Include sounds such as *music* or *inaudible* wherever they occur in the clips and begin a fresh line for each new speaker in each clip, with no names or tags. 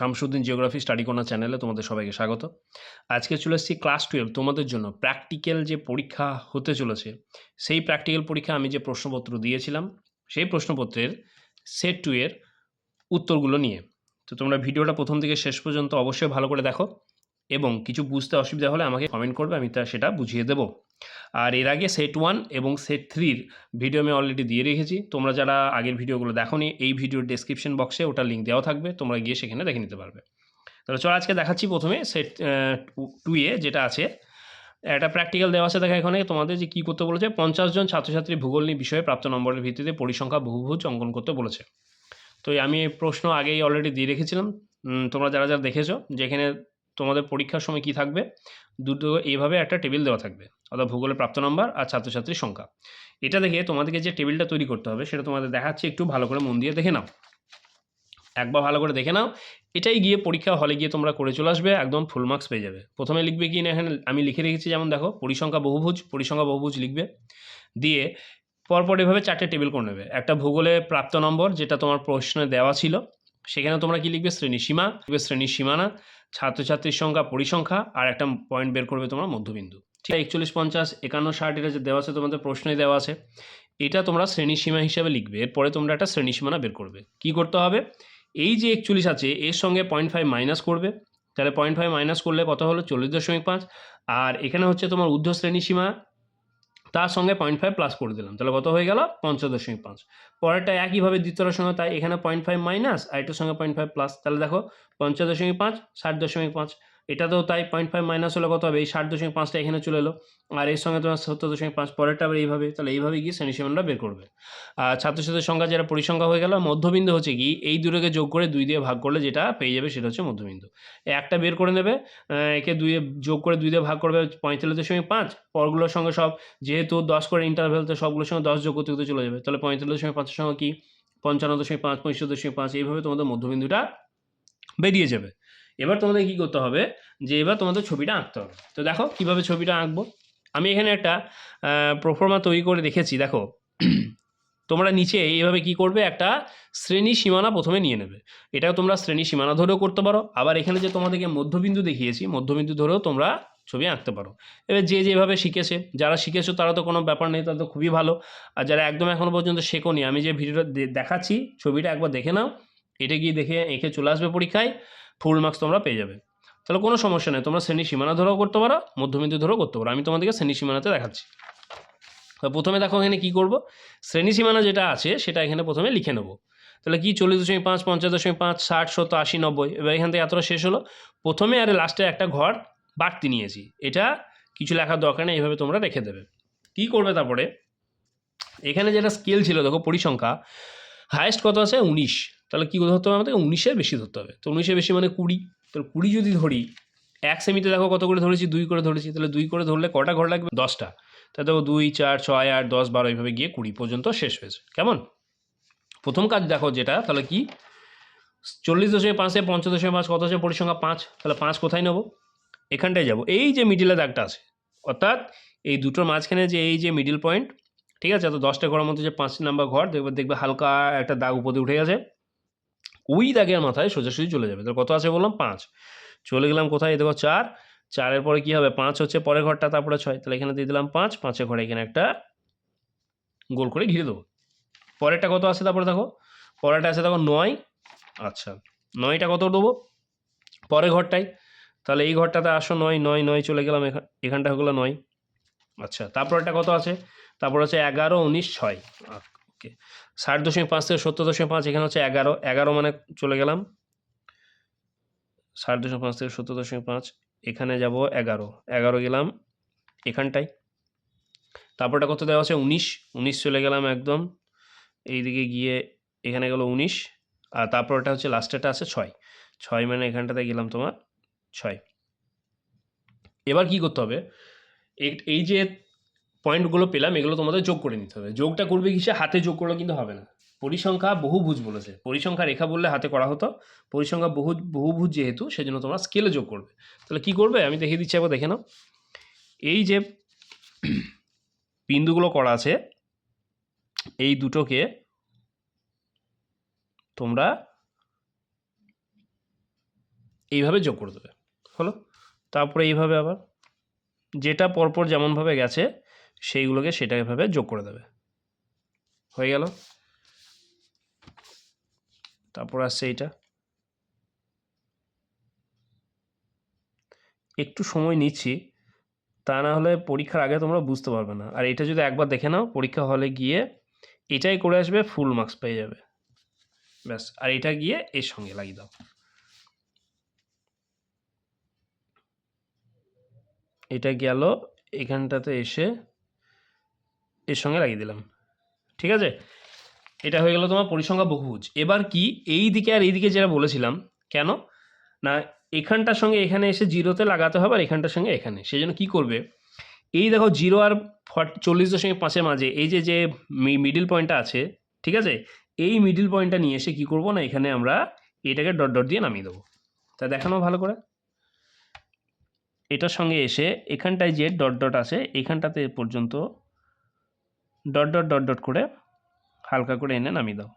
Shamsuddin geography study corner চ্যানেলে তোমাদের সবাইকে স্বাগত। আজকে চলে এসেছি ক্লাস টুয়েলভ তোমাদের জন্য প্র্যাকটিক্যাল যে পরীক্ষা হতে চলেছে, সেই প্র্যাকটিক্যাল পরীক্ষা আমি যে প্রশ্নপত্র দিয়েছিলাম, সেই প্রশ্নপত্রের সেট টু এর উত্তরগুলো নিয়ে। তো তোমরা ভিডিওটা প্রথম থেকে শেষ পর্যন্ত অবশ্যই ভালো করে দেখো এবং কিছু বুঝতে অসুবিধা হলে আমাকে কমেন্ট করবে, আমি তা সেটা বুঝিয়ে দেবো। আর এর আগে সেট ওয়ান এবং সেট থ্রির ভিডিও আমি অলরেডি দিয়ে রেখেছি। তোমরা যারা আগের ভিডিওগুলো দেখোনি, এই ভিডিওর ডেসক্রিপশন বক্সে ওটা লিঙ্ক দেওয়া থাকবে। তোমরা গিয়ে সেখানে দেখে নিতে পারবে। তাহলে চলো আজকে দেখাচ্ছি প্রথমে সেট টু এ যেটা আছে। একটা প্র্যাকটিক্যাল দেওয়া আছে দেখা এখানে। তোমাদের যে কী করতে বলেছে? পঞ্চাশ জন ছাত্রছাত্রী ভূগোল নিয়ে বিষয়ে প্রাপ্ত নম্বরের ভিত্তিতে পরিসংখ্যা বহুভুজ অঙ্কন করতে বলেছে। তো আমি প্রশ্ন আগেই অলরেডি দিয়ে রেখেছিলাম। তোমরা যারা যারা দেখেছ, যেখানে তোমাদের পরীক্ষার সময় কি থাকবে? দুটো এইভাবে একটা টেবিল দেওয়া থাকবে, অর্থাৎ ভূগোলের প্রাপ্ত নম্বর আর ছাত্রছাত্রীর সংখ্যা। এটা দেখে তোমাদেরকে যে টেবিলটা তৈরি করতে হবে, সেটা তোমাদের দেখাচ্ছি, একটু ভালো করে মন দিয়ে দেখে নাও। একবার ভালো করে দেখে নাও, এটাই গিয়ে পরীক্ষা হলে গিয়ে তোমরা করে চলে আসবে, একদম ফুল মার্কস পেয়ে যাবে। প্রথমে লিখবে কি না, এখানে আমি লিখে রেখেছি, যেমন দেখো, পরিসংখ্যা বহুভুজ পরিসংখ্যা বহুভুজ লিখবে। দিয়ে পরপর এভাবে চারটে টেবিল করে নেবে। একটা ভূগোলে প্রাপ্ত নম্বর যেটা তোমার প্রশ্নে দেওয়া ছিল সেখানে তোমরা কি লিখবে? শ্রেণি সীমা। লিখবে শ্রেণি সীমানা, ছাত্রছাত্রীর সংখ্যা, পরিসংখ্যা, আর একটা পয়েন্ট বের করবে তোমার মধ্যবিন্দু। ঠিক আছে, একচল্লিশ, পঞ্চাশ, একান্ন, ষাট, এটা যে দেওয়া আছে, তোমাদের প্রশ্নে দেওয়া আছে। এটা তোমরা শ্রেণি সীমা হিসাবে লিখবে, এরপরে তোমরা একটা শ্রেণি সীমানা বের করবে। কি করতে হবে? এই যে একচল্লিশ আছে, এর সঙ্গে পয়েন্ট ফাইভ মাইনাস করবে। তাহলে পয়েন্ট ফাইভ মাইনাস করলে কত হলো? চল্লিশ দশমিক পাঁচ। আর এখানে হচ্ছে তোমার ঊর্ধ্ব শ্রেণি সীমা তার সঙ্গে পয়েন্ট ফাইভ প্লাস করে দিলাম। তাহলে কত হয়ে গেল? পঞ্চাশ দশমিক পাঁচ। পরেরটা একইভাবে দ্বিতীয়টার সঙ্গে তাই এখানে পয়েন্ট ফাইভ মাইনাস আর এটার সঙ্গে পয়েন্ট ফাইভ প্লাস তাহলে দেখো পঞ্চাশ দশমিক পাঁচ, ষাট দশমিক পাঁচ এটাতেও তাই পয়েন্ট ফাইভ মাইনাস হলে কত হবে? এই ষাট দশমিক পাঁচটা এখানে চলে এলো। আর এর সঙ্গে তোমার সত্তর দশমিক পাঁচ, পরেরটা আবার এইভাবে। তাহলে এইভাবে গিয়ে শ্রেণি সীমানটা বের করবে। আর ছাত্রছাত্রীর সংখ্যা যেটা পরিসংখ্যা হয়ে গেল, মধ্যবিন্দু হচ্ছে কি, এই দুটোকে যোগ করে দুই দিয়ে ভাগ করলে যেটা পেয়ে যাবে সেটা হচ্ছে মধ্যবিন্দু। একটা বের করে নেবে একে দুই যোগ করে দুই দিয়ে ভাগ করবে পঁয়তাল্লিশ দশমিক পাঁচ, পরগুলোর সঙ্গে সব, যেহেতু দশ করে ইন্টারভেল তো সবগুলোর সঙ্গে দশ যোগ করতে চলে যাবে। তাহলে পঁয়তাল্লিশ দশমিক পাঁচের সঙ্গে কি? পঞ্চান্ন দশমিক পাঁচ, পঁয়ষট্টি দশমিক পাঁচ, এইভাবে তোমাদের মধ্যবিন্দুটা বেরিয়ে যাবে। এবার তোমাদের কি করতে হবে যে এবার তোমাদের ছবিটা আঁকতে হবে। তো দেখো কীভাবে ছবিটা আঁকবো। আমি এখানে একটা প্রফর্মা তৈরি করে রেখেছি, দেখো। *clears throat* তোমরা নিচে এইভাবে কি করবে, একটা শ্রেণি সীমানা প্রথমে নিয়ে নেবে। এটাও তোমরা শ্রেণি সীমানা ধরেও করতে পারো। আবার এখানে যে তোমাদেরকে মধ্যবিন্দু দেখিয়েছি, মধ্যবিন্দু ধরেও তোমরা ছবি আঁকতে পারো। এবার যে যেভাবে শিখেছে, যারা শিখেছো তারা তো কোনো ব্যাপার নেই, তারা তো খুবই ভালো। আর যারা একদম এখনও পর্যন্ত শেখোনি, আমি যে ভিডিওটা দেখাচ্ছি, ছবিটা একবার দেখে নাও। এটা গিয়ে দেখে এঁকে চলে আসবে পরীক্ষায়। ফুল মার্কস তোমরা পেয়ে যাবে। তাহলে কোনো সমস্যা নেই, তোমরা শ্রেণি সীমানা ধরেও করতে পারো, মধ্যবিন্দু ধরেও করতে পারো। আমি তোমাদেরকে শ্রেণি সীমানাতে দেখাচ্ছি। প্রথমে দেখো এখানে কী করব? শ্রেণি সীমানা যেটা আছে, সেটা এখানে প্রথমে লিখে নেব। তাহলে কি চল্লিশ দশমিক পাঁচ, পঞ্চাশ দশমিক পাঁচ, ষাট, সত্তর, আশি, নব্বই, এবার এখান থেকে এতটা শেষ হলো। প্রথমে আর লাস্টে একটা ঘর বাড়তি নিয়েছি। এটা কিছু লেখার দরকার নেই, এইভাবে তোমরা রেখে দেবে। কী করবে তারপরে? এখানে যেটা স্কেল ছিল, দেখো পরিসংখ্যা হায়েস্ট কত আছে? উনিশ। তাহলে কী ধরতে হবে আমাদের উনিশের বেশি ধরতে হবে। তো উনিশের বেশি মানে কুড়ি। তাহলে কুড়ি যদি ধরি, এক সেমিতে দেখো কত করে ধরেছি? দুই করে ধরেছি। তাহলে দুই করে ধরলে কটা ঘর লাগবে? দশটা। তাহলে দেখো দুই, চার, ছয়, আট, দশ, বারো এইভাবে গিয়ে কুড়ি পর্যন্ত শেষ হয়েছে। কেমন? প্রথম কাজ দেখো যেটা, তাহলে কি? চল্লিশ দশমিক পাঁচে পঞ্চাশ দশমিক পাঁচ, কত আছে? পরিসংখ্যা পাঁচ। তাহলে পাঁচ কোথায় নেব? এখানটায় যাব। এই যে মিডিলে দাগটা আছে, অর্থাৎ এই দুটোর মাঝখানে যে এই যে মিডিল পয়েন্ট ঠিক আছে? তো দশটা ঘরের মধ্যে যে পাঁচ নাম্বার ঘর, দেখবে দেখবে হালকা একটা দাগ উপরে উঠে গেছে। ওই দাগের মাথায় সোজাসুজি চলে যাবে। তাহলে কত আছে বললাম? পাঁচ। চলে গেলাম কোথায়? দেখো চার। চারের পরে কী হবে? পাঁচ হচ্ছে পরের ঘরটা, তারপরে ছয়। তাহলে এখানে দিয়ে দিলাম পাঁচ। পাঁচের ঘরে এখানে একটা গোল করে ঘিরে দেবো। পরেরটা কত আছে? তারপরে দেখো। পরেরটা আছে দেখো নয়। আচ্ছা নয়টা কত দেবো? পরের ঘরটাই। তাহলে এই ঘরটাতে আসো, নয় নয় নয় চলে গেলাম এখান এখানটা হয়ে গেলো নয়। আচ্ছা তারপরটা কত আছে? তারপর হচ্ছে এগারো, উনিশ, ছয়। ওকে। ষাট দশমিক পাঁচ থেকে সত্তর দশমিক পাঁচ, এখানে হচ্ছে এগারো। এগারো মানে চলে গেলাম। ষাট দশমিক পাঁচ থেকে সত্তর দশমিক পাঁচ, এখানে যাব এগারো। এগারো গেলাম এখানটায়। তারপরটা কত দেওয়া আছে? উনিশ। উনিশ চলে গেলাম একদম। এইদিকে গিয়ে এখানে গেল উনিশ। আর তারপরটা হচ্ছে লাস্টেরটা আছে ছয়। ছয় মানে এখানটাতে গেলাম তোমার ছয়। এবার কি করতে হবে? এই যে পয়েন্টগুলো পেলাম, এগুলো তোমাদের যোগ করে নিতে হবে। যোগটা করবে কিসে? হাতে যোগ করলে কিন্তু হবে না। পরিসংখ্যা বহুভুজ বলেছে। পরিসংখ্যা রেখা বললে হাতে করা হতো। পরিসংখ্যা বহু বহুভুজ যেহেতু, সেজন্য তোমরা স্কেলে যোগ করবে। তাহলে কি করবে? আমি দেখিয়ে দিচ্ছি, একবার দেখে নাও। এই যে *clears throat* বিন্দুগুলো করা আছে, এই দুটোকে তোমরা এইভাবে যোগ করে দেবে। হলো? তারপরে এইভাবে আবার। যেটা পরপর যেমনভাবে গেছে সেইগুলোকে সেটা এভাবে যোগ করে দেবে। হয়ে গেল। তারপর আসছে এইটা। একটু সময় নিচ্ছি, তা না হলে পরীক্ষার আগে তোমরা বুঝতে পারবে না। আর এটা যদি একবার দেখে নাও, পরীক্ষা হলে গিয়ে এটাই করে আসবে ফুল মার্কস পেয়ে যাবে। ব্যাস, আর এটা গিয়ে এর সঙ্গে লাগিয়ে দাও। এটা গেল, এখানটাতে এসে এর সঙ্গে লাগিয়ে দিলাম। ঠিক আছে? এটা হয়ে গেল তোমার পরিসংখ্যা বহুভুজ। এবার কি? এই দিকে আর এই দিকে যেটা বলেছিলাম, কেন? না, এখানটার সঙ্গে এখানে এসে জিরোতে লাগাতে হবে আর এখানটার সঙ্গে এখানে। সেই জন্য কী করবে? এই দেখো জিরো আর ফর্টি, চল্লিশ দশমিক পাঁচের মাঝে এই যে যে মিডিল পয়েন্টটা আছে, ঠিক আছে? এই মিডিল পয়েন্টটা নিয়ে এসে কী করব না, এখানে আমরা এটাকে ডট ডট দিয়ে নামিয়ে দেবো। তা দেখানো ভালো করে। এটার সঙ্গে এসে এখানটায় যে ডট ডট আছে, এখানটাতে পর্যন্ত ডট ডট ডট ডট করে হালকা করে এনে নামিয়ে দাও।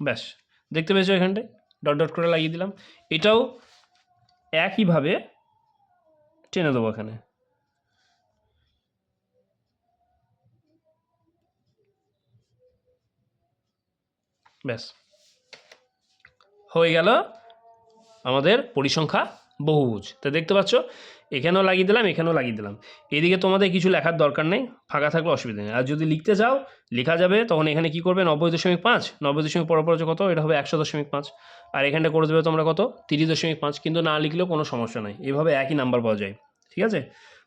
ব্যাস, দেখতে পেয়েছ এখানটায়? ডট ডট করে লাগিয়ে দিলাম। এটাও একইভাবে টেনে দেবো এখানে। ব্যাস, হয়ে গেল আমাদের পরিসংখ্যা বহুভুজ। তা দেখতে পাচ্ছ এখানেও লাগিয়ে দিলাম, এখানেও লাগিয়ে দিলাম। এদিকে তোমাদের কিছু লেখার দরকার নেই, ফাঁকা থাকলে অসুবিধা নেই। আর যদি লিখতে চাও, লেখা যাবে, তখন এখানে কি করবে? নব্বই দশমিক পাঁচ। নব্বই দশমিক পর পর কত? এটা হবে একশো দশমিক পাঁচ। আর এখানটা করে দেবে তোমরা কত? তিরিশ দশমিক পাঁচ। কিন্তু না লিখলেও কোনো সমস্যা নাই। এভাবে একই নাম্বার পাওয়া যায়। ঠিক আছে?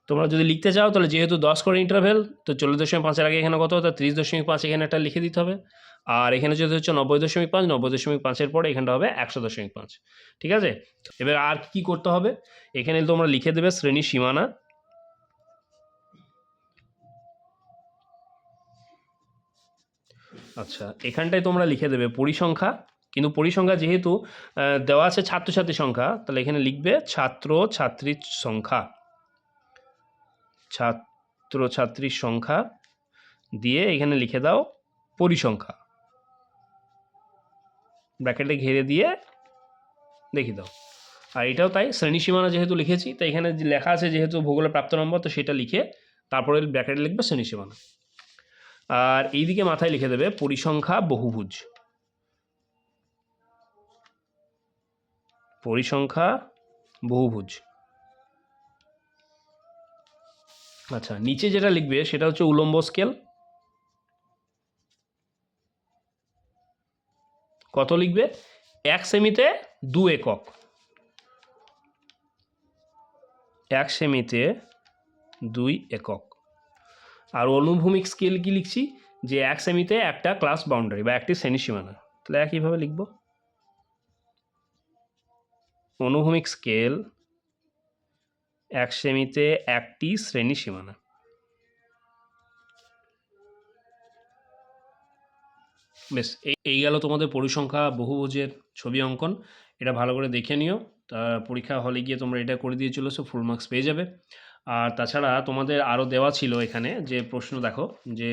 তোমরা যদি লিখতে চাও, তাহলে যেহেতু দশ করে ইন্টারভেল তো চল্লিশ দশমিক পাঁচের আগে এখানে কত? তো তিরিশ দশমিক পাঁচ এখানে একটা লিখে দিতে হবে। আর এখানে যদি হচ্ছে নব্বই দশমিক পাঁচ, নব্বই দশমিক পাঁচের পরে এখানটা হবে একশো দশমিক পাঁচ, ঠিক আছে? এবার আর কি করতে হবে? এখানে তোমরা লিখে দেবে শ্রেণি সীমানা। আচ্ছা এখানটায় তোমরা লিখে দেবে পরিসংখ্যা। কিন্তু পরিসংখ্যা যেহেতু দেওয়া আছে ছাত্রছাত্রী সংখ্যা, তাহলে এখানে লিখবে ছাত্র ছাত্রীর সংখ্যা। ছাত্র ছাত্রীর সংখ্যা দিয়ে এখানে লিখে দাও পরিসংখ্যা। ব্র্যাকেটে ঘিরে দিয়ে দেখিয়ে দাও। আর এটাও তাই, শ্রেণি সীমানা যেহেতু লিখেছি, তাই এখানে যে লেখা আছে যেহেতু ভূগোলের প্রাপ্ত নম্বর, তো সেটা লিখে তারপরে ব্র্যাকেটে লিখবে শ্রেণি সীমানা। আর এইদিকে মাথায় লিখে দেবে পরিসংখ্যা বহুভুজ। পরিসংখ্যা বহুভুজ। আচ্ছা নিচে যেটা লিখবে সেটা হচ্ছে উলম্ব স্কেল কত লিখবে? এক সেমিতে দু একক। এক সেমিতে দুই একক। আর অনুভূমিক স্কেল কি লিখছি? যে এক সেমিতে একটা ক্লাস বাউন্ডারি বা একটি শ্রেণি সীমানা। তাহলে একইভাবে লিখব। অনুভূমিক স্কেল এক সেমিতে একটি শ্রেণি সীমানা। বেশ, এই গেল তোমাদের পরিসংখ্যা বহুভুজের ছবি অঙ্কন। এটা ভালো করে দেখে নিও। তা পরীক্ষা হলে গিয়ে তোমরা এটা করে দিয়ে চলেছো ফুল মার্কস পেয়ে যাবে। আর তাছাড়া তোমাদের আরও দেওয়া ছিল এখানে যে প্রশ্ন, দেখো, যে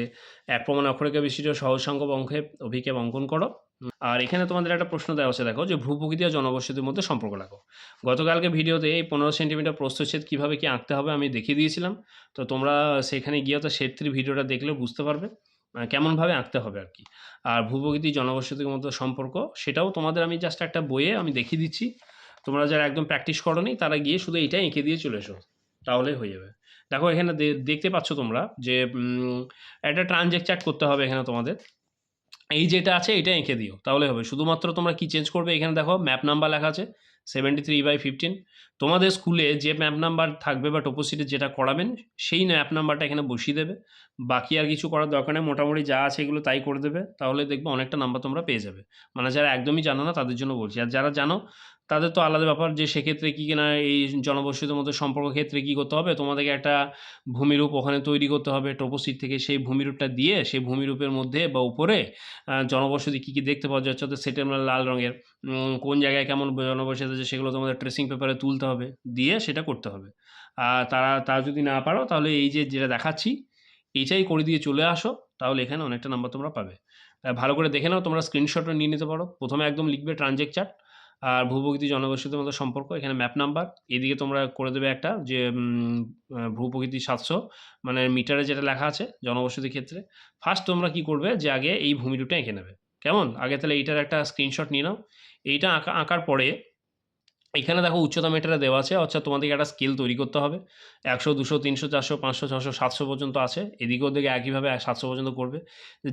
এক প্রমাণ অক্ষরেখা বিশিষ্ট সহজ সংখ্যক অঙ্কে অভিক্ষেপ অঙ্কন করো। আর এখানে তোমাদের একটা প্রশ্ন দেওয়া আছে, দেখো, যে ভূপ্রকৃতি আর জনবসতির মধ্যে সম্পর্ক রাখো গতকালকে ভিডিওতে এই পনেরো সেন্টিমিটার প্রস্থচ্ছেদ কীভাবে কি আঁকতে হবে আমি দেখিয়ে দিয়েছিলাম। তো তোমরা সেখানে গিয়ে তো শেড থ্রি ভিডিওটা দেখলে বুঝতে পারবে। আহ, কেমনভাবে আঁকতে হবে আর কি। আর ভূপ্রকৃতি জনবসতির মধ্যে সম্পর্ক সেটাও তোমাদের আমি জাস্ট একটা বইয়ে আমি দেখিয়ে দিচ্ছি। তোমরা যারা একদম প্র্যাকটিস করো নি তারা গিয়ে শুধু এইটাই এঁকে দিয়ে চলে এসো। তাহলেই হয়ে যাবে। দেখো এখানে দেখতে পাচ্ছ তোমরা যে একটা ট্রানজেক্ট চার্ট করতে হবে এখানে তোমাদের। এই যেটা আছে এটা এঁকে দিও। তাহলে হবে। শুধুমাত্র তোমরা কি চেঞ্জ করবে? এখানে দেখো ম্যাপ নাম্বার লেখা আছে। সেভেন্টি থ্রি বাই ফিফটিন তোমাদের স্কুলে যে ম্যাপ নাম্বার থাকবে বা টোপোসিটে যেটা করাবেন, সেই ম্যাপ নাম্বারটা এখানে বসিয়ে দেবে। বাকি আর কিছু করার দরকার নেই, মোটামুটি যা আছে এগুলো তাই করে দেবে, তাহলে দেখবে অনেকটা নাম্বার তোমরা পেয়ে যাবে। মানে যারা একদমই জানো না, তাদের জন্য বলছি। আর যারা জানো তাদের তো আলাদা ব্যাপার যে সেক্ষেত্রে কী কিনা এই জনবসতির মধ্যে সম্পর্ক ক্ষেত্রে কী করতে হবে? তোমাদেরকে একটা ভূমিরূপ ওখানে তৈরি করতে হবে টোপোসিট থেকে। সেই ভূমিরূপটা দিয়ে সেই ভূমিরূপের মধ্যে বা উপরে জনবসতি কী কী দেখতে পাওয়া যাচ্ছে? অর্থাৎ সেটা লাল রঙের কোন জায়গায় কেমন জনবসতি আছে সেগুলো তোমাদের ট্রেসিং পেপারে তুলতে হবে, দিয়ে সেটা করতে হবে। আর তারা, তা যদি না পারো তাহলে এই যে যেটা দেখাচ্ছি, এইটাই করে দিয়ে চলে আসো, তাহলে এখানে অনেকটা নাম্বার তোমরা পাবে। ভালো করে দেখে নাও, তোমরা স্ক্রিনশটও নিয়ে নিতে পারো। প্রথমে একদম লিখবে ট্রানজেক্ট চার্ট আর ভূপ্রকৃতি জনবসতির মধ্যে সম্পর্ক, এখানে ম্যাপ নাম্বার এদিকে তোমরা করে দেবে একটা যে ভূপ্রকৃতি সাতশো মানে মিটারে যেটা লেখা আছে জনবসতির ক্ষেত্রে। ফার্স্ট তোমরা কি করবে যে আগে এই ভূমি ভূমিরূপটা এঁকে নেবে। কেমন? আগে তাহলে এইটার একটা স্ক্রিনশট নিয়ে নাও। এইটা আঁকা, আঁকার পরে এখানে দেখো উচ্চতা মিটারে দেওয়া আছে, অর্থাৎ তোমাদেরকে একটা স্কেল তৈরি করতে হবে। একশো, দুশো, তিনশো, চারশো, পাঁচশো, ছশো, সাতশো পর্যন্ত আছে। এদিকেও দেখে একইভাবে সাতশো পর্যন্ত করবে।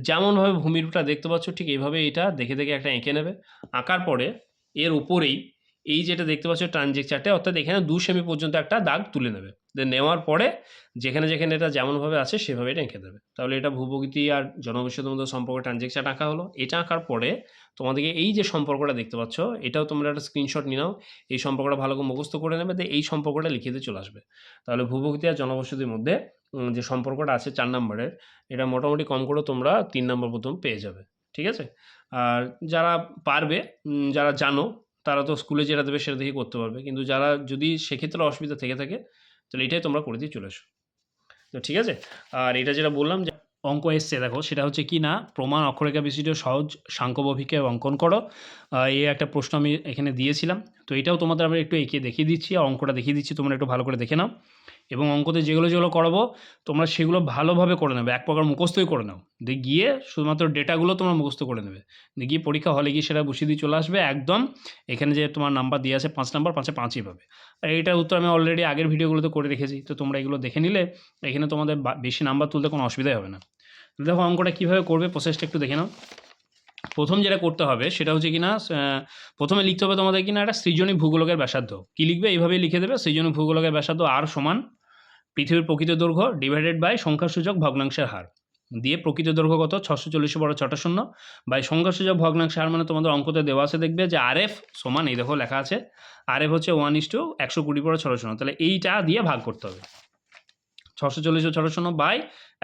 যেমনভাবে ভূমিরূপটা দেখতে পাচ্ছ, ঠিক এইভাবে এটা দেখে দেখে একটা এঁকে নেবে। আঁকার পরে এর উপরেই এই যেটা দেখতে পাচ্ছ ট্রানজেকচারটা অর্থাৎ এখানে দু সেমি পর্যন্ত একটা দাগ তুলে নেবে। নেওয়ার পরে যেখানে যেখানে এটা যেমনভাবে আছে, সেভাবে এটা এঁকে দেবে। তাহলে এটা ভূপ্রকৃতি আর জনবসতির মধ্যে সম্পর্ক ট্রানজেকচার আঁকা হলো। এটা আঁকার পরে তোমাদেরকে এই যে সম্পর্কটা দেখতে পাচ্ছ, এটাও তোমরা একটা স্ক্রিনশট নিয়ে নাও। এই সম্পর্কটা ভালো করে মুখস্থ করে নেবে তো এই সম্পর্কটা লিখে দিয়ে চলে আসবে। তাহলে ভূপ্রকৃতি আর জনবসতির মধ্যে যে সম্পর্কটা আছে চার নম্বরের, এটা মোটামুটি কম করে তোমরা তিন নম্বর প্রথম পেয়ে যাবে। ঠিক আছে? আর যারা পারবে যারা জানো, তারা তো স্কুলে যেটা দেবে সেটা দেখে করতে পারবে। কিন্তু যারা যদি সেক্ষেত্রে অসুবিধা থেকে থাকে, তাহলে এটাই তোমরা করে দিয়ে চলে এসো। তো ঠিক আছে? আর এটা যেটা বললাম যে অঙ্ক এসছে, দেখো, সেটা হচ্ছে কি না, প্রমাণ অক্ষরেখা বিশিষ্ট, সহজ সাংখ্যবভিকে অঙ্কন করো। এই একটা প্রশ্ন আমি এখানে দিয়েছিলাম। তো এটাও তোমাদের আমি একটু এঁকে দেখিয়ে দিচ্ছি আর অঙ্কটা দেখিয়ে দিচ্ছি, তোমরা একটু ভালো করে দেখে নাও। এবং অঙ্কতে যেগুলো যেগুলো করাবো, তোমরা সেগুলো ভালোভাবে করে নেবে। এক প্রকার মুখস্থই করে নাও। দিয়ে গিয়ে শুধুমাত্র ডেটাগুলো তোমরা মুখস্থ করে নেবে। দিয়ে গিয়ে পরীক্ষা হলে গিয়ে সেটা বসিয়ে দিয়ে চলে আসবে একদম। এখানে যে তোমার নাম্বার দিয়ে আছে পাঁচ নাম্বার পাঁচে পাঁচই পাবে। আর এইটার উত্তর আমি অলরেডি আগের ভিডিওগুলোতে করে রেখেছি। তো তোমরা এগুলো দেখে নিলে এখানে তোমাদের বেশি নাম্বার তুলতে কোনো অসুবিধাই হবে না। দেখো অঙ্কটা কীভাবে করবে প্রসেসটা একটু দেখে নাও। প্রথম যেটা করতে হবে সেটা হচ্ছে কিনা প্রথমে লিখতে হবে তোমাদের কিনা একটা সৃজনী ভূগোলকের ব্যাসার্ধ। কী লিখবে? এইভাবেই লিখে দেবে সৃজনী ভূগোলকের ব্যাসার্ধ আর সমান পৃথিবীর প্রকৃত দৈর্ঘ্য ডিভাইডেড বাই সংখ্যাসূচক ভগ্নাংশের হার। দিয়ে প্রকৃত দৈর্ঘ্য কত? ছশো চল্লিশ বড় ছটা শূন্য। বাই সংখ্যাসূচক ভগ্নাংশের হার মানে তোমাদের অঙ্কতে দেওয়া আছে দেখবে যে আর এফ সমান, এই দেখো লেখা আছে আর এফ হচ্ছে ওয়ান ইস টু একশো কুড়ি বড় ছটা শূন্য। তাহলে এইটা দিয়ে ভাগ করতে হবে। ছশো চল্লিশ ছটা শূন্য বাই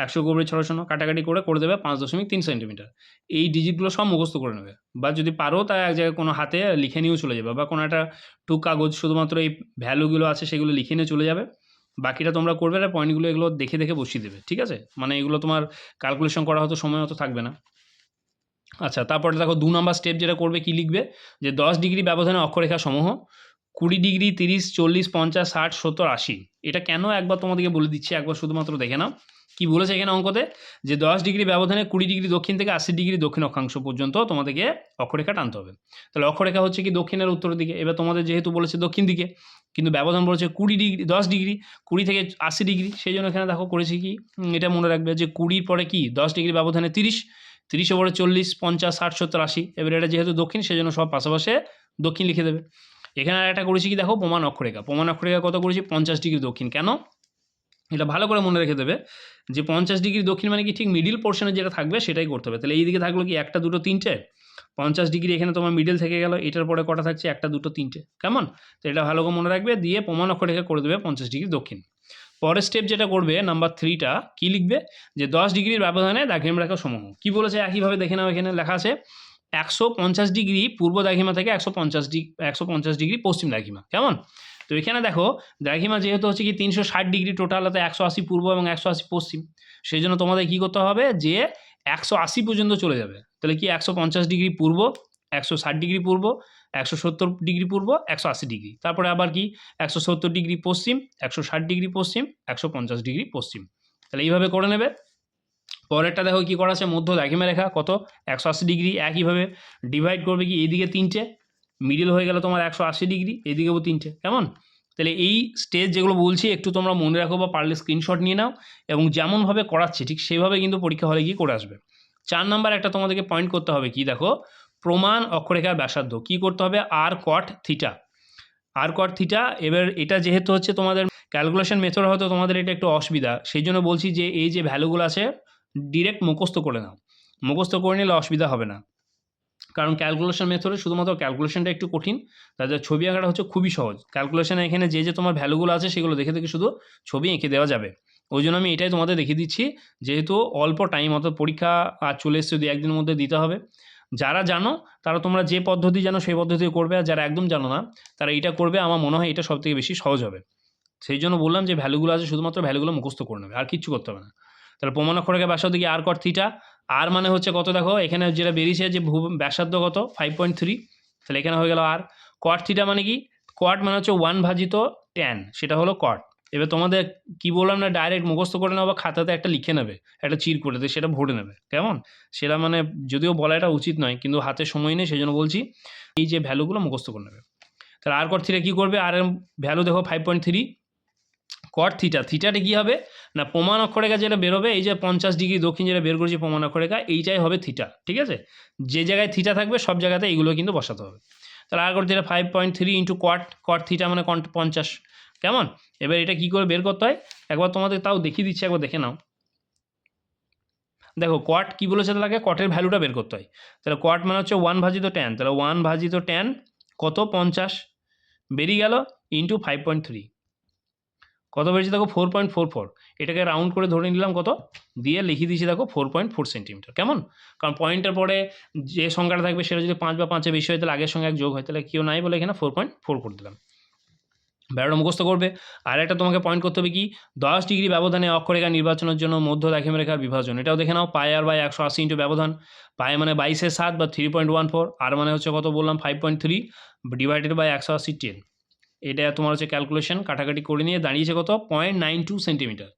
একশো কুড়ি ছটা শূন্য কাটাকাটি করে করে দেবে পাঁচ দশমিক তিন সেন্টিমিটার। এই ডিজিটগুলো সব মুখস্থ করে নেবে। বা যদি পারো, তা এক জায়গায় কোনো হাতে লিখে নিয়েও চলে যাবে। বা কোনো একটা টুক কাগজ শুধুমাত্র এই ভ্যালুগুলো আছে সেগুলো লিখে নিয়ে চলে যাবে। বাকিটা তোমরা করবে আর পয়েন্টগুলো এগুলো দেখে দেখে বসিয়ে দেবে, ঠিক আছে? মানে এগুলো তোমার ক্যালকুলেশন করা হয়তো সময় মতো থাকবে না। আচ্ছা তারপরে দেখো দু নম্বর স্টেপ যেটা করবে কি লিখবে? যে দশ ডিগ্রি ব্যবধানে অক্ষরেখা সমূহ, কুড়ি ডিগ্রি তিরিশ, চল্লিশ, পঞ্চাশ, ষাট, সত্তর, আশি। এটা কেন একবার তোমাদেরকে বলে দিচ্ছি, একবার শুধুমাত্র দেখে নাও। কি বলেছে এখানে অঙ্কতে? যে দশ ডিগ্রি ব্যবধানে কুড়ি ডিগ্রি দক্ষিণ থেকে আশি ডিগ্রি দক্ষিণ অক্ষাংশ পর্যন্ত তোমাদেরকে অক্ষরেখা টানতে হবে। তাহলে অক্ষরেখা হচ্ছে কি দক্ষিণের উত্তর দিকে। এবার তোমাদের যেহেতু বলেছে দক্ষিণ দিকে, কিন্তু ব্যবধান বলেছে কুড়ি ডিগ্রি, দশ ডিগ্রি, কুড়ি থেকে আশি ডিগ্রি, সেই জন্য এখানে দেখো করেছি কি? এটা মনে রাখবে যে কুড়ির পরে কি? দশ ডিগ্রি ব্যবধানে তিরিশ তিরিশ পরে চল্লিশ, পঞ্চাশ, ষাট, সত্তর, আশি। এবার এটা যেহেতু দক্ষিণ, সেই জন্য সব পাশাপাশি দক্ষিণ লিখে দেবে। এখানে আর একটা করেছি কি দেখো? প্রমাণ অক্ষরেখা। প্রমাণ অক্ষরেখা কত করেছি? পঞ্চাশ ডিগ্রি দক্ষিণ। কেন? এটা ভালো করে মনে রেখে দেবে যে পঞ্চাশ ডিগ্রি দক্ষিণ মানে কি ঠিক মিডিল পোর্শনে যেটা থাকবে সেটাই করতে হবে। তাহলে এই দিকে থাকল কি একটা, দুটো, তিনটে? পঞ্চাশ ডিগ্রি এখানে তোমার মিডিল থেকে গেল, এটার পরে কটা থাকছে? একটা, দুটো, তিনটে। কেমন? তো এটা ভালো করে মনে রাখবে, দিয়ে প্রমাণ অক্ষরেখা করে দেবে পঞ্চাশ ডিগ্রি দক্ষিণ। পরের স্টেপ যেটা করবে নাম্বার থ্রিটা কি লিখবে? যে দশ ডিগ্রির ব্যবধানে দাঘিম রেখা সমূহ কি বলেছে? একইভাবে দেখে নাও এখানে লেখা আছে, একশো পঞ্চাশ ডিগ্রি পূর্ব দাঘিমা থেকে একশো পঞ্চাশ ডিগ্রি, একশো পঞ্চাশ ডিগ্রি পশ্চিম দাঘিমা কেমন? তো এখানে দেখো, দ্রাঘিমা যেহেতু হচ্ছে কি তিনশো ষাট ডিগ্রি টোটাল তো একশো আশি পূর্ব এবং একশো আশি পশ্চিম, সেই জন্য তোমাদের কী করতে হবে যে একশো আশি পর্যন্ত চলে যাবে। তাহলে কি একশো পঞ্চাশ ডিগ্রি পূর্ব, একশো ষাট ডিগ্রি পূর্ব, একশো সত্তর ডিগ্রি পূর্ব, একশো আশি ডিগ্রি। তারপরে আবার কি? একশো সত্তর ডিগ্রি পশ্চিম, একশো ষাট ডিগ্রি পশ্চিম, একশো পঞ্চাশ ডিগ্রি পশ্চিম। তাহলে এইভাবে করে নেবে। পরেরটা দেখো কি করা আছে, মধ্য দাঘিমা রেখা কত? একশো আশি ডিগ্রি। একইভাবে ডিভাইড করবে কি? এইদিকে তিনটে। মিডিল হয়ে গেল তোমার একশো আশি ডিগ্রি এদিকেও তিনটে, কেমন? তাহলে এই স্টেজ যেগুলো বলছি, একটু তোমরা মনে রাখো বা পারলে স্ক্রিনশট নিয়ে নাও এবং যেমনভাবে করাচ্ছে, ঠিক সেইভাবে কিন্তু পরীক্ষা হলে গিয়ে করে আসবে। চার নাম্বার একটা তোমাদেরকে পয়েন্ট করতে হবে কি, দেখো? প্রমাণ, অক্ষরেখার ব্যাসার্ধ, কি করতে হবে? আর কট থিটা আর কট থিটা এবার এটা যেহেতু হচ্ছে তোমাদের ক্যালকুলেশন মেথড হয়তো তোমাদের এটা একটু অসুবিধা, সেই জন্য বলছি যে এই যে ভ্যালুগুলো আছে ডিরেক্ট মুখস্থ করে নাও। মুখস্থ করে নিলে অসুবিধা হবে না। কারণ ক্যালকুলেশন মেথডে শুধুমাত্র ক্যালকুলেশনটা একটু কঠিন। তাদের ছবি আঁকাটা হচ্ছে খুবই সহজ। ক্যালকুলেশনে এখানে যে যে তোমার ভ্যালুগুলো আছে সেগুলো দেখে দেখে শুধু ছবি এঁকে দেওয়া যাবে। ওই জন্য আমি এটাই তোমাদের দেখিয়ে দিচ্ছি, যেহেতু অল্প টাইম অর্থাৎ পরীক্ষা আর চলে এসছে দু একদিনের মধ্যে দিতে হবে। যারা জানো, তারা তোমরা যে পদ্ধতি জানো, সেই পদ্ধতি করবে, আর যারা একদম জানো না, তারা এটা করবে, আমার মনে হয় এটা সবথেকে বেশি সহজ হবে। সেই জন্য বললাম যে ভ্যালুগুলো আছে, শুধুমাত্র ভ্যালুগুলো মুখস্থ করে নেবে, আর কিচ্ছু করতে হবে না। তাহলে প্রমাণ অক্ষরেখা ব্যাসার্ধ কি আর কর থিটা আর মানে হচ্ছে কত দেখো? এখানে যেটা বেরিয়েছে যে ভূ ব্যাসার্ধ কত? ফাইভ পয়েন্ট থ্রি তাহলে এখানে হয়ে গেল আর। কট থিটা মানে কি? কট মানে হচ্ছে ওয়ান ভাজিত ট্যান সেটা হলো কট এবার তোমাদের কি বললাম না ডাইরেক্ট মুখস্থ করে নেওয়া বা খাতাতে একটা লিখে নেবে, একটা চির করে, দিয়ে সেটা ভরে নেবে, কেমন? সেটা মানে যদিও বলা এটা উচিত নয়, কিন্তু হাতে সময় নেই সেই জন্য বলছি এই যে ভ্যালুগুলো মুখস্থ করে নেবে। তাহলে আর কট থ্রিটা কী করবে? আর ভ্যালু দেখো five point three cot theta থিটাটা কী হবে? না প্রমাণ অক্ষরেখা যেটা বেরোবে, এই যে পঞ্চাশ ডিগ্রি দক্ষিণ যেটা বের করেছি প্রমাণ অক্ষরেখা এইটাই হবে থিটা ঠিক আছে? যে জায়গায় থিটা থাকবে, সব জায়গাতে এইগুলো কিন্তু বসাতে হবে। তাহলে আর cot theta five point three into cot cot theta মানে কন পঞ্চাশ। কেমন? এবার এটা কি করে বের করতে হয়? একবার তোমাদের তাও দেখিয়ে দিচ্ছি, একবার দেখে নাও। দেখো কট কী বলেছে তাহলে? কটের ভ্যালুটা বের করতে হয়। তাহলে কট মানে হচ্ছে ওয়ান ভাজিত ট্যান তাহলে ওয়ান ভাজিত টেন কত? পঞ্চাশ। বেরিয়ে গেল ইন্টু ফাইভ পয়েন্ট থ্রি কত বেরিয়েছে দেখো? ফোর পয়েন্ট ফোর ফোর এটাকে রাউন্ড করে ধরে নিলাম কত? দিয়ে লিখে দিয়েছি দেখো ফোর পয়েন্ট ফোর সেন্টিমিটার কেমন? কারণ পয়েন্টের পরে যে সংখ্যাটা থাকবে সেটা যদি পাঁচ বা পাঁচে বেশি হয়, তাহলে আগের সঙ্গে এক যোগ হয়, তাহলে কেউ নাই বলে এখানে ফোর পয়েন্ট ফোর করে দিলাম। ব্যাপারটা মুখস্থ করবে। আর একটা তোমাকে পয়েন্ট করতে হবে কি? দশ ডিগ্রি ব্যবধানে অক্ষরেখা নির্বাচনের জন্য মধ্য রেখার বিভাজন। এটাও দেখে নাও পায়ে আর বাই একশো আশি ইন্টু ব্যবধান। পায়ে মানে বাইশের সাত বা থ্রি পয়েন্ট ওয়ান ফোর আর মানে হচ্ছে কত বললাম? Five point three divided by একশো আশি টেন এটা তোমার হচ্ছে ক্যালকুলেশন কাটাকাটি করে নিয়ে দাঁড়িয়েছে কত? পয়েন্ট নাইন টু সেন্টিমিটার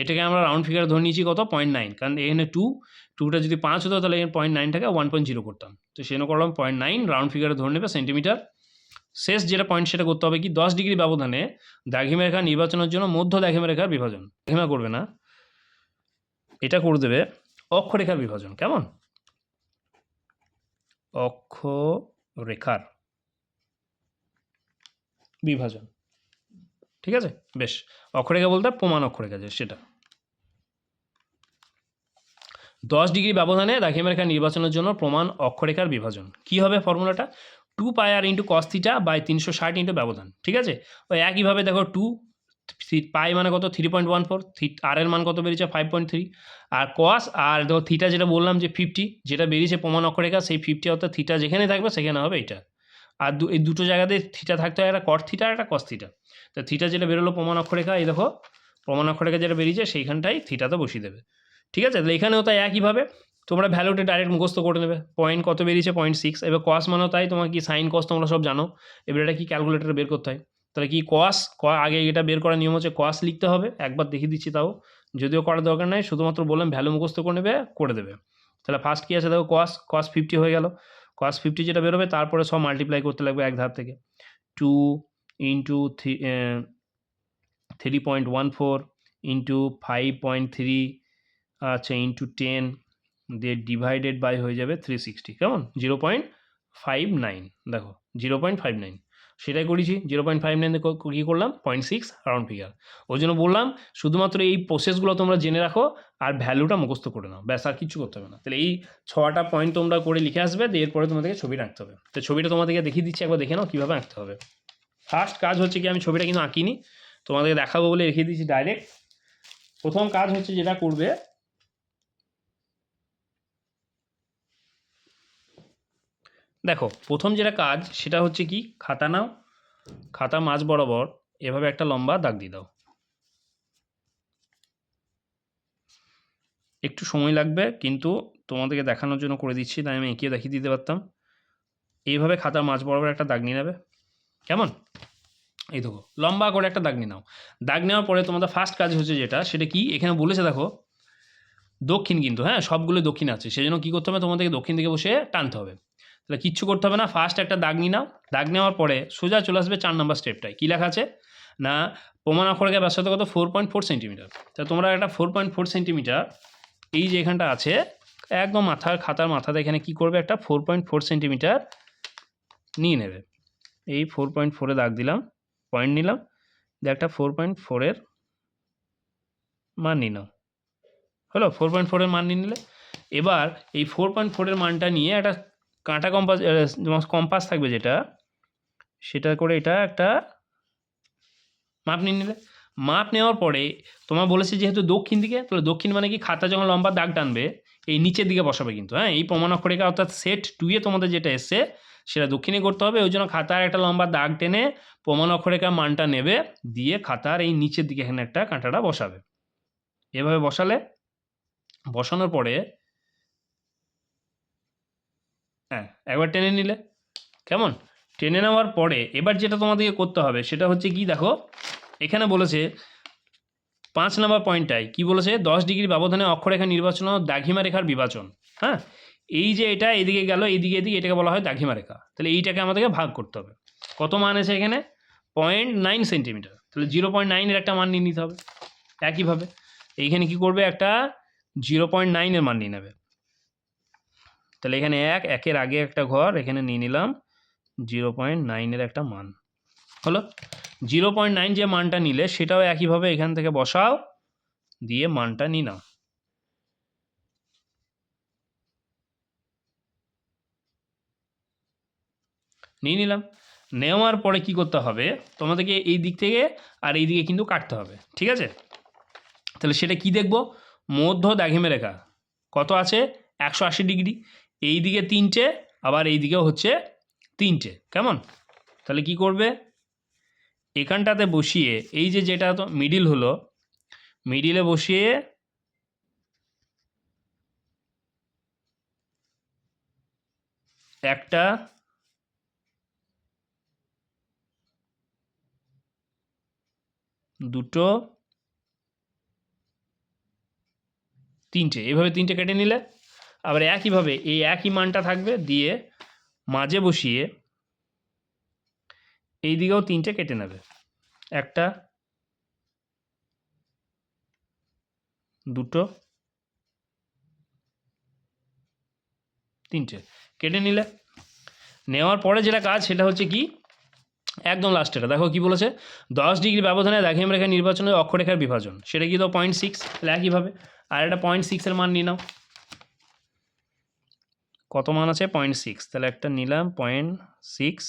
এটাকে আমরা রাউন্ড ফিগার ধরে নিয়েছি কত? পয়েন্ট নাইন কারণ এখানে টু টুটা যদি পাঁচ হতো তাহলে এখানে পয়েন্ট নাইনটাকে ওয়ান পয়েন্ট জিরো করতাম। তো সেজন্য করলাম পয়েন্ট নাইন রাউন্ড ফিগারে ধরে নেবে সেন্টিমিটার শেষ যেটা পয়েন্ট সেটা করতে হবে কি? দশ ডিগ্রি ব্যবধানে দাঘিমা রেখা নির্বাচনের জন্য মধ্য দাঘিমা রেখার বিভাজন। দাঘিমা করবে না। এটা করে দেবে অক্ষরেখার বিভাজন। কেমন? অক্ষরেখার বিভাজন। ঠিক আছে? বেশ। অক্ষরেখা বলতে প্রমাণ অক্ষরেখা যে সেটা। দশ ডিগ্রি ব্যবধানে দাঘিমা রেখা নির্বাচনের জন্য প্রমাণ অক্ষরেখার বিভাজন। কি হবে ফর্মুলাটা? Two pi r into cos theta by তিনশো ষাট ইন্টু ব্যবধান। ঠিক আছে? ওই একইভাবে দেখো টু পাই মানে কত? Three point one four. আর এর মান কত বেরিয়েছে? Five point three. আর কস আর দেখো থিটা যেটা বললাম যে ফিফটি, যেটা বেরিয়েছে প্রমাণ অক্ষরেখা, সেই ফিফটি অর্থাৎ থিটা যেখানে থাকবে সেখানে হবে এটা আর দু, এই দুটো জায়গাতে থিটা থাকতে হয় একটা কট থিটা একটা কস থিটা তো থিটা যেটা বেরোলো প্রমাণ অক্ষরেখা, এই দেখো, প্রমাণ অক্ষরেখা যেটা বেরিয়েছে সেইখানটাই থিটাতে বসিয়ে দেবে। ঠিক আছে? তাহলে এখানেও তাই একইভাবে, তোমরা ভ্যালুটা ডাইরেক্ট মুখস্থ করে নেবে। পয়েন্ট কত বেরিয়েছে? পয়েন্ট সিক্স এবার কস মানেও তাই, তোমার কি সাইন কস তোমরা সব জানো। এবার এটা কি ক্যালকুলেটারে বের করতে হয়। তাহলে কি কস আগে এটা বের করার নিয়ম হচ্ছে কস লিখতে হবে। একবার দেখিয়ে দিচ্ছি তাও। যদিও করার দরকার নাই, শুধুমাত্র বললাম ভ্যালু মুখস্থ করে নেবে, করে দেবে। তাহলে ফার্স্ট কী আছে দেখো? কস কস ফিফটি হয়ে গেল। কস ফিফটি যেটা বেরোবে, তারপরে সব মাল্টিপ্লাই করতে লাগবে এক ধার থেকে। Two into three three point one four into five point three আচ্ছা ইন্টু টেন দিয়ে ডিভাইডেড বাই হয়ে যাবে থ্রি সিক্সটি কেমন? জিরো পয়েন্ট ফাইভ নাইন দেখো জিরো পয়েন্ট ফাইভ নাইন সেটাই করেছি জিরো পয়েন্ট ফাইভ নাইন কী করলাম? পয়েন্ট সিক্স রাউন্ড ফিগার ওই জন্য বললাম, শুধুমাত্র এই প্রসেসগুলো তোমরা জেনে রাখো আর ভ্যালুটা মুখস্থ করে নাও। ব্যাস, আর কিছু করতে হবে না। তাহলে এই ছটা পয়েন্ট তোমরা করে লিখে আসবে এরপরে তোমাদেরকে ছবি আঁকতে হবে। তো ছবিটা তোমাদেরকে দেখিয়ে দিচ্ছি, একবার দেখে নাও কীভাবে আঁকতে হবে। ফার্স্ট কাজ হচ্ছে কি, আমি ছবিটা কিন্তু আঁকিনি, তোমাদেরকে দেখাবো বলে রেখে দিচ্ছি ডাইরেক্ট প্রথম কাজ হচ্ছে যেটা করবে দেখো, প্রথম যেটা কাজ, সেটা হচ্ছে কি? খাতা নাও, খাতা মাঝ বরাবর, এভাবে একটা লম্বা দাগ দিয়ে দাও। একটু সময় লাগবে, কিন্তু তোমাদেরকে দেখানোর জন্য করে দিচ্ছি, তাই আমি এঁকিয়ে দেখিয়ে দিতে পারতাম। এইভাবে খাতার মাঝ বরাবর একটা দাগ নিয়ে নেবে। কেমন? এই দেখো, লম্বা করে একটা দাগ নিয়ে নাও। দাগ নেওয়ার পরে তোমাদের ফার্স্ট কাজ হচ্ছে যেটা, সেটা কি? এখানে বলেছে দেখো, দক্ষিণ কিন্তু হ্যাঁ সবগুলো দক্ষিণ আছে। সেই জন্য কী করতে হবে? তোমাদেরকে দক্ষিণ দিকে বসে টানতে হবে। তাহলে কিচ্ছু করতে হবে না ফার্স্ট একটা দাগ নিয়ে নাও। দাগ নেওয়ার পরে সোজা চলে আসবে চার নম্বর স্টেপটায় কী লেখা আছে? না, প্রমাণ অক্ষরকে ব্যাসার্ধ কত? ফোর পয়েন্ট ফোর সেন্টিমিটার তা তোমরা একটা ফোর পয়েন্ট ফোর সেন্টিমিটার এই যে এখানটা আছে, একদম মাথার খাতার মাথাতে এখানে কি করবে? একটা ফোর পয়েন্ট ফোর সেন্টিমিটার নিয়ে নেবে। এই ফোর পয়েন্ট ফোরে দাগ দিলাম পয়েন্ট নিলাম, দিয়ে একটা ফোর পয়েন্ট ফোরের মান নিয়ে নাও। হলো? ফোর পয়েন্ট ফোরের মান নিয়ে নিলে। এবার এই ফোর পয়েন্ট ফোরের মানটা নিয়ে একটা কাঁটা কম্পাস যেমন কম্পাস থাকবে যেটা, সেটা করে এটা একটা মাপ নিয়ে নিলে। মাপ নেওয়ার পরে তোমার বলেছে যেহেতু দক্ষিণ দিকে, তাহলে দক্ষিণ মানে কি খাতা যখন লম্বা দাগ টানবে, এই নিচের দিকে বসাবে কিন্তু হ্যাঁ? এই প্রমাণ অক্ষরেখা অর্থাৎ সেট টুয়ে তোমাদের যেটা এসছে, সেটা দক্ষিণে করতে হবে, ওই জন্য খাতার একটা লম্বা দাগ টেনে প্রমাণ অক্ষরেখা মানটা নেবে, দিয়ে খাতার এই নিচের দিকে এখানে একটা কাঁটাটা বসাবে। এভাবে বসালে, বসানোর পরে হ্যাঁ একবার টেনে নিলে। কেমন? টেনে নেওয়ার পরে এবার যেটা তোমাদেরকে করতে হবে, সেটা হচ্ছে কি দেখো, এখানে বলেছে পাঁচ নম্বর পয়েন্টটায় কি বলেছে? দশ ডিগ্রি ব্যবধানে অক্ষরেখা নির্বাচন দাঘিমা রেখার বিভাজন। হ্যাঁ এই যে এটা এদিকে গেল এইদিকে এদিকে এটাকে বলা হয় দাঘিমা রেখা। তাহলে এইটাকে আমাদেরকে ভাগ করতে হবে। কত মান আছে এখানে? Point nine centimetre. তাহলে জিরো পয়েন্ট নাইনের একটা মান নিয়ে নিতে হবে। একইভাবে, এইখানে কি করবে একটা? জিরো পয়েন্ট নাইনের মান নিয়ে নেবে। তাহলে এখানে এক, একের আগে একটা ঘর, এখানে নিয়ে নিলাম। জিরো পয়েন্ট নাইনের একটা মান। হলো? জিরো পয়েন্ট নাইন যে মানটা নিলে, সেটাও একইভাবে এখান থেকে বসাও, দিয়ে মানটা নাও। নিয়ে নিলাম। নেওয়ার পরে কি করতে হবে? তোমাদেরকে এই দিক থেকে আর এই দিকে কিন্তু কাটতে হবে, ঠিক আছে? তাহলে সেটা কি দেখব? মধ্য দাঘিমে রেখা। কত আছে? একশো আশি ডিগ্রি। এই দিকে তিনটে, আবার এই দিকে হচ্ছে তিনটে। কেমন? তাহলে কি করবে? এখানটাতে বসিয়ে, এই যে যেটা তো মিডিল হলো মিডিলে বসিয়ে একটা দুটো তিনটে। এভাবে তিনটে কেটে নিলে আবার একইভাবে এই একই মানটা থাকবে দিয়ে মাঝে বসিয়ে এই দিকেও তিনটে কেটে নেবে। একটা, দুটো, তিনটে কেটে নিলে। নেওয়ার পরে যেটা কাজ সেটা হচ্ছে কি, একদম লাস্টেটা দেখো কি বলেছে, দশ ডিগ্রি ব্যবধানে দাঘিম রেখা নির্বাচনের অক্ষরেখার বিভাজন। সেটা কি তো পয়েন্ট সিক্স একইভাবে। আর একটা পয়েন্ট সিক্সের মান নিয়ে নাও। কত মান আছে? পয়েন্ট সিক্স তাহলে একটা নিলাম পয়েন্ট সিক্স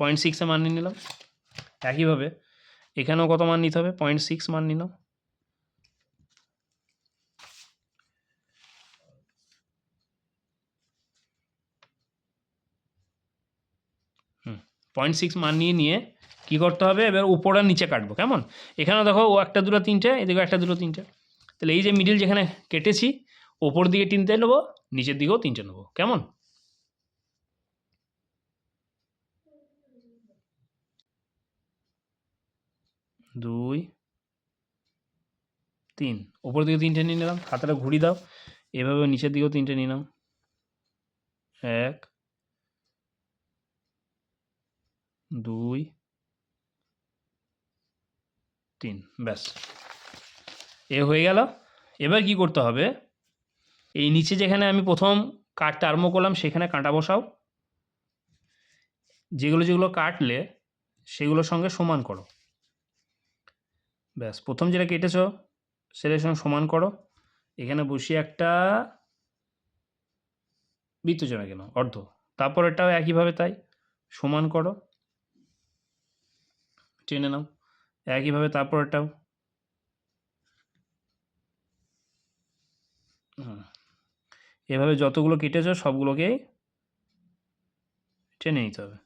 পয়েন্ট সিক্সে মান নিয়ে নিলাম। একইভাবে, এখানেও কত মান নিতে হবে? পয়েন্ট সিক্স মান নিলাম। পয়েন্ট সিক্স মান নিয়ে নিয়ে কী করতে হবে? এবার উপর আর নিচে কাটবো, কেমন? এখানেও দেখো, ও একটা দুটো তিনটে এদিকেও একটা দুটো তিনটে। তাহলে এই যে মিডিল যেখানে কেটেছি ওপর দিকে তিনটে নেব, নিচের দিকেও তিনটে নেব। কেমন? দুই, তিন। ওপর দিকে তিনটে নিয়ে নিলাম হাতাটা ঘুরি দাও। এভাবে নিচের দিকেও তিনটে নিয়ে নাও। এক, দুই, তিন। ব্যাস। এ হয়ে গেল। এবার কি করতে হবে? এই নিচে যেখানে আমি প্রথম কাঠটা আরম্ভ করলাম, সেখানে কাঁটা বসাও। যেগুলো যেগুলো কাটলে সেগুলোর সঙ্গে সমান করো। ব্যাস, প্রথম যেটা কেটেছো, সেটার সঙ্গে সমান করো। এখানে বসিয়ে একটা বৃত্তচনা কেন, অর্ধ। তারপর এটাও একইভাবে তাই, সমান করো। টেনে নাও, একইভাবে তারপর এটাও হুম। এভাবে যতগুলো কেটেছো সবগুলোকেই টেনে নিতে হবে।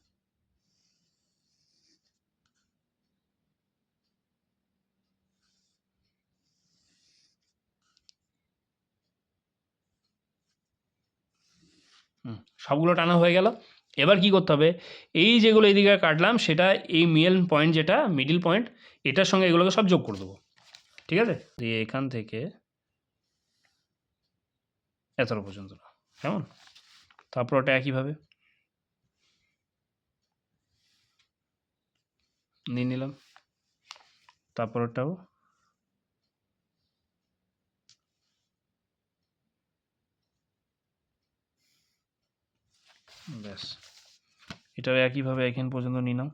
সবগুলো টানা হয়ে গেল। এবার কি করতে হবে? এই যেগুলো এইদিকে কাটলাম, সেটা এই মেল পয়েন্ট যেটা মিডিল পয়েন্ট এটার সঙ্গে এগুলোকে সব যোগ করে দেবো। ঠিক আছে? দিয়ে এখান থেকে এতটা পর্যন্ত না। কেমন? তারপর ওটা একইভাবে? নিয়ে নিলাম। তারপর ওটাও ব্যাস। এটাও একইভাবে এখান পর্যন্ত নিলাম।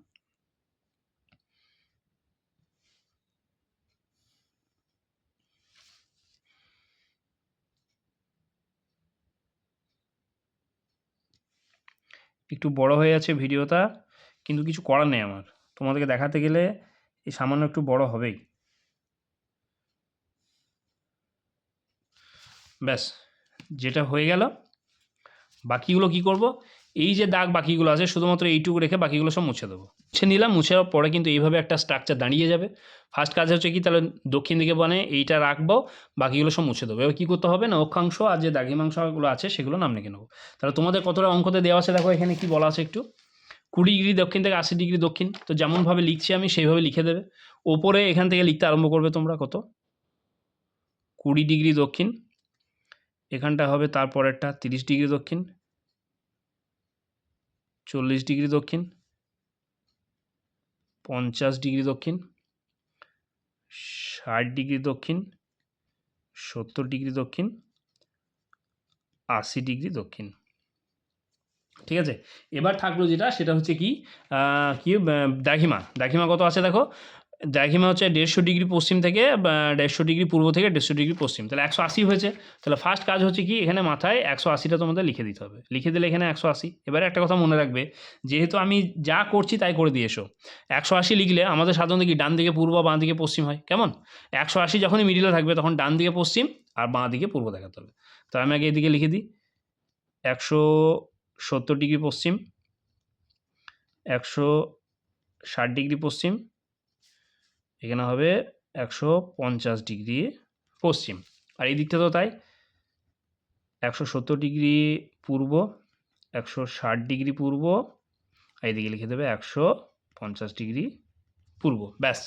একটু বড় হয়ে আছে ভিডিওটা, কিন্তু কিছু করার নেই আমার। তোমাদেরকে দেখাতে গেলে এই সামান্য একটু বড় হবেই। ব্যাস, যেটা হয়ে গেল, বাকিগুলো কি করব? এই যে দাগ বাকিগুলো আছে, শুধুমাত্র এইটুকু রেখে বাকিগুলো সব মুছে দেবো। মুছে নিলাম, মুছে পরে কিন্তু এইভাবে একটা স্ট্রাকচার দাঁড়িয়ে যাবে। ফার্স্ট কাজ হচ্ছে কি, তাহলে দক্ষিণ দিকে মানে এইটা রাখব, বাকিগুলো সব মুছে দেবো। এবার কী করতে হবে? না অক্ষাংশ আর যে দাগিমাংশগুলো আছে, সেগুলো নাম লিখে নেব। তাহলে তোমাদের কতটা অঙ্কতে দেওয়া আছে দেখো এখানে কি বলা আছে একটু। কুড়ি ডিগ্রি দক্ষিণ থেকে আশি ডিগ্রি দক্ষিণ, তো যেমনভাবে লিখছি আমি, সেইভাবে লিখে দেবে। ওপরে এখান থেকে লিখতে আরম্ভ করবে তোমরা কত? কুড়ি ডিগ্রি দক্ষিণ, এখানটা হবে তারপরেরটা তিরিশ ডিগ্রি দক্ষিণ। চল্লিশ ডিগ্রি দক্ষিণ, পঞ্চাশ ডিগ্রি দক্ষিণ, ষাট ডিগ্রি দক্ষিণ, সত্তর ডিগ্রি দক্ষিণ, আশি ডিগ্রি দক্ষিণ। ঠিক আছে? এবার থাকল যেটা, সেটা হচ্ছে কি? কি দাঘিমা দ্রাঘিমা কত আছে দেখো? দ্রাঘিমা হচ্ছে দেড়শো ডিগ্রি পশ্চিম থেকে দেড়শো ডিগ্রি পূর্ব থেকে দেড়শো ডিগ্রি পশ্চিম। তাহলে একশো আশি হয়েছে। তাহলে ফার্স্ট কাজ হচ্ছে কি? এখানে মাথায় একশো আশিটা তোমাদের লিখে দিতে হবে। লিখে দিলে এখানে একশো আশি। এবারে একটা কথা মনে রাখবে, যেহেতু আমি যা করছি তাই করে দিয়ে এসো। একশো আশি লিখলে আমাদের সাধারণত কি? ডান দিকে পূর্ব, বাঁ দিকে পশ্চিম হয়। কেমন? একশো আশি যখনই মিডিলে থাকবে, তখন ডান দিকে পশ্চিম আর বাঁ দিকে পূর্ব দেখাতে হবে। তো আমি আগে এদিকে লিখে দিই। একশো সত্তর ডিগ্রি পশ্চিম, একশো ষাট ডিগ্রি পশ্চিম এখানে হবে একশো পঞ্চাশ ডিগ্রি পশ্চিম। আর এই দিকটা তো তাই, একশো সত্তর ডিগ্রি পূর্ব, একশো ষাট ডিগ্রি পূর্ব, আর এদিকে লিখে দেবে একশো পঞ্চাশ ডিগ্রি পূর্ব। ব্যাস,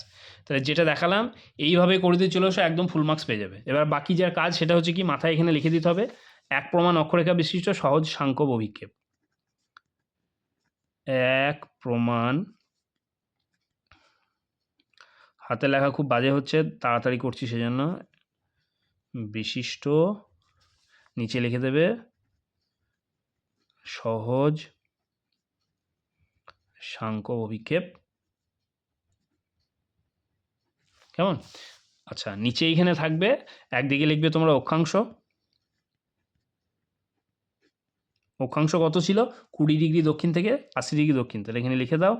তাহলে যেটা দেখালাম, এইভাবে করে দিয়ে চলে এসো একদম ফুল মার্কস পেয়ে যাবে। এবার বাকি যার কাজ, সেটা হচ্ছে কি, মাথায় এখানে লিখে দিতে হবে, এক প্রমাণ অক্ষরেখা বিশিষ্ট সহজ সাংখ্য অভিক্ষেপ। এক প্রমাণ হাতে লেখা খুব বাজে হচ্ছে, তাড়াতাড়ি করছি সেজন্য। বিশিষ্ট, নিচে লিখে দেবে। সহজ, সাংখ্য অভিক্ষেপ। কেমন? আচ্ছা নিচে এইখানে থাকবে, একদিকে লিখবে তোমরা অক্ষাংশ। অক্ষাংশ কত ছিল? কুড়ি ডিগ্রি দক্ষিণ থেকে আশি ডিগ্রি দক্ষিণ, তাহলে এখানে লিখে দাও।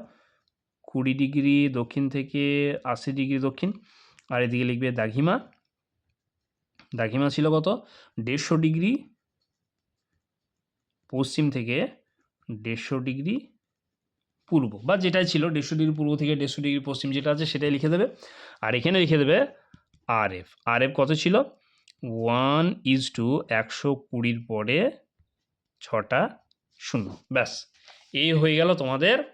কুড়ি ডিগ্রি দক্ষিণ থেকে আশি ডিগ্রি দক্ষিণ। আর এদিকে লিখবে দাঘিমা দাঘিমা ছিল কত? দেড়শো ডিগ্রি পশ্চিম থেকে দেড়শো ডিগ্রি পূর্ব। বা যেটাই ছিল, দেড়শো ডিগ্রি পূর্ব থেকে দেড়শো ডিগ্রি পশ্চিম যেটা আছে সেটাই লিখে দেবে। আর এখানে লিখে দেবে আর এফ আর এফ কত ছিল? ওয়ান ইজ টু একশো কুড়ির পরে ছটা শূন্য। ব্যাস এই হয়ে গেল তোমাদের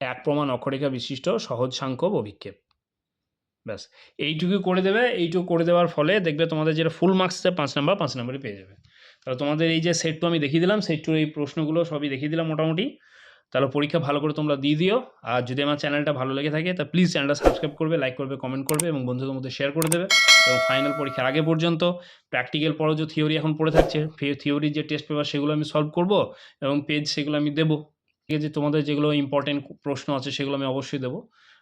এক প্রমাণ অক্ষরেখা বিশিষ্ট, সহজ সাংখ্য অভিক্ষেপ। ব্যাস, এইটুকু করে দেবে, এইটুকু করে দেওয়ার ফলে দেখবে তোমাদের যেটা ফুল মার্কসে পাঁচ নাম্বার পাঁচ নাম্বারই পেয়ে যাবে। তাহলে তোমাদের এই যে সেট আমি দেখিয়ে দিলাম সেট এই প্রশ্নগুলো সবই দেখিয়ে দিলাম মোটামুটি। তাহলে পরীক্ষা ভালো করে তোমরা দিয়ে দিও। আর যদি আমার চ্যানেলটা ভালো লেগে থাকে, তা প্লিজ চ্যানেলটা সাবস্ক্রাইব করবে লাইক করবে কমেন্ট করবে এবং বন্ধুদের মধ্যে শেয়ার করে দেবে। এবং ফাইনাল পরীক্ষার আগে পর্যন্ত প্র্যাকটিক্যাল পড়ো, যে থিওরি এখন পড়ে থাকছে থিওরির যে টেস্ট পেপার সেগুলো আমি সলভ করব এবং পেজ সেগুলো আমি দেবো। ঠিক আছে তোমাদের যেগুলো ইম্পর্টেন্ট প্রশ্ন আছে সেগুলো আমি অবশ্যই দেবো।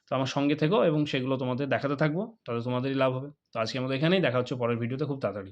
তো আমার সঙ্গে থেকো এবং সেগুলো তোমাদের দেখাতে থাকব, তাহলে তোমাদেরই লাভ হবে। তো আজকে আমাদের এখানেই, দেখা হচ্ছে পরের ভিডিওতে খুব তাড়াতাড়ি।